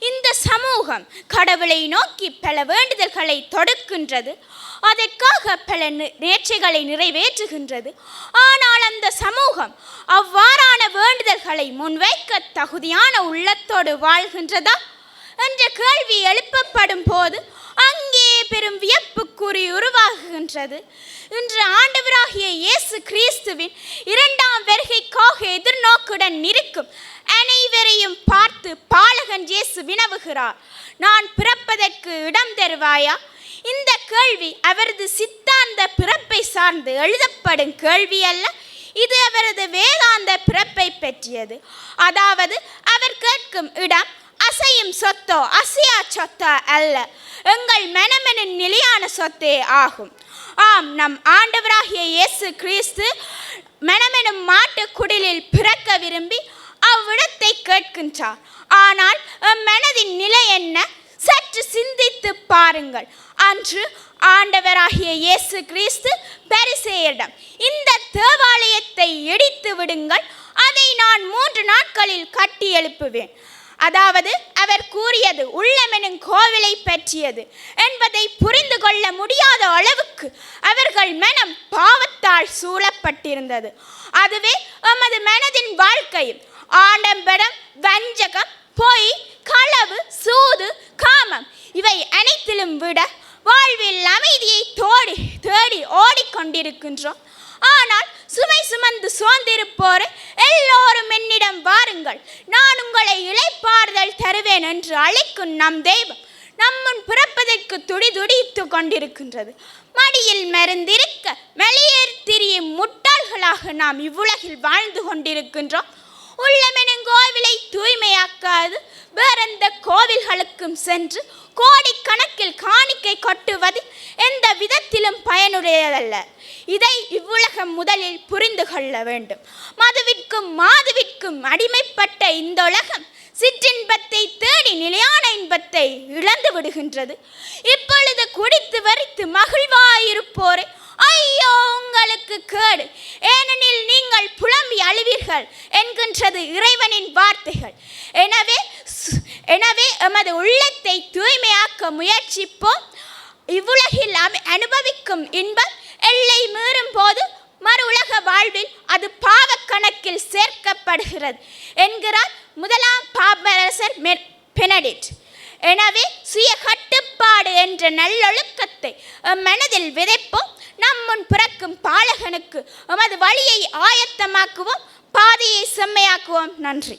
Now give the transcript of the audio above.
இந்த சமூகம் கடவுளை நோக்கி பல வேண்டுதல்களை தொடுக்கின்றது. அதற்காக பல நி- நிறைவேற்றுகின்றது. ஆனால் அந்த சமூகம் அவ்வாறான வேண்டுதல்களை முன்வைக்க தகுதியான உள்ளத்தோடு வாழ்கின்றதா? என்ற கேள்வி எழுப்பப்படும் போது அங்கே பெரும் வியப்புக்குறி உருவாகுகின்றது. இன்று ஆண்டவராகிய இயேசு கிறிஸ்துவின் இரண்டாம் வருகைக்காக எதிர்நோக்குடன் இருக்கும் அனைவரையும் பார்த்து பாலகன் இயேசு வினவுகிறார். நான் பிறப்பதற்கு இடம் தருவாயா? இந்த கேள்வி அவரது சித்தாந்த பிறப்பை சார்ந்து எழுதப்படும் கேள்வி அல்ல. இது அவரது வேதாந்த பிறப்பை பற்றியது. அதாவது அவர் கேட்கும் இடம் அசையும் சொத்தோ அசையா சொத்தோ அல்ல. எங்கள் மனமனின் நிலையான சொத்தே ஆகும். ஆம் நம் ஆண்டவராகிய இயேசு கிறிஸ்து மனமெனும் மாட்டு குடிலில் பிறக்க விரும்பி அவ்விடத்தை கேட்கின்றார். ஆனால் மனதின் நிலை என்ன? சற்று சிந்தித்து பாருங்கள். அன்று ஆண்டவராகிய இயேசு கிறிஸ்து பரிசேயரிடம் இந்த தேவாலயத்தை இடித்து விடுங்கள் அதை நான் மூன்று நாட்களில் கட்டி எழுப்புவேன். அதாவது அவர் கூறியது உள்ளமெனும் கோவிலை பற்றியது என்பதை புரிந்து கொள்ள முடியாத அளவுக்கு அவர்கள் மனம் பாவத்தால் சூழப்பட்டிருந்தது. அதுவே எமது மனதின் வாழ்க்கையில் ஆடம்பரம் வஞ்சகம் பொய் களவு சூது காமம் இவை அனைத்திலும் விட வாழ்வில் அமைதியை தோடி தேடி ஓடிக்கொண்டிருக்கின்றோம். ஆனால் சுமை சுமந்து சோர்ந்திருப்போர் எல்லோரும் என்னிடம் வாருங்கள். நான் உங்களை இழைப்பாறுதல் தருவேன் என்று அழைக்கும் நம் தெய்வம் நம்முன் பிறப்பதற்கு துடி துடித்து கொண்டிருக்கின்றது. மடியில் மருந்திருக்க வெளியேறி திரியும் முட்டாள்களாக நாம் இவ்வுலகில் வாழ்ந்து கொண்டிருக்கின்றோம். உள்ளமெனும் கோவிலை தூய்மையாக்காது வேறெந்த கோவில்களுக்கும் சென்று கோடிக்கணக்கில் காணிக்கை கொட்டுவது எந்த விதத்திலும் பயனுடையதல்ல. இதை இவ்வுலகம் முதலில் புரிந்து கொள்ள வேண்டும். மதுவிற்கும் மாதுவிற்கும் அடிமைப்பட்ட இந்த உலகம் சிற்றின்பத்தை தேடி நிலையான இன்பத்தை இழந்து விடுகின்றது. இப்பொழுது குடித்து வரித்து மகிழ்வாயிருப்போரே. ஐயோ உங்களுக்கு கேடு. ஏனெனில் நீங்கள் புல அழுவீர்கள் என்கின்றது இறைவனின் வார்த்தைகள். எனவே எனவே எமது உள்ளத்தை தூய்மையாக்க முயற்சிப்போம். இவ்வுலகில் அனுபவிக்கும் இன்பம் எல்லை மீறும் போது மறு உலக வாழ்வில் அது பாவ கணக்கில் சேர்க்கப்படுகிறது என்கிறார் முதலாம் பாபரசர் மெ- எனவே சுய கட்டுப்பாடு என்ற நல்லொழுக்கத்தை மனதில் விதைப்போம். நம் முன் பிறக்கும் பாலகனுக்கு உமது வழியை ஆயத்தமாக்குவோம் பாதையை செம்மையாக்குவோம். நன்றி.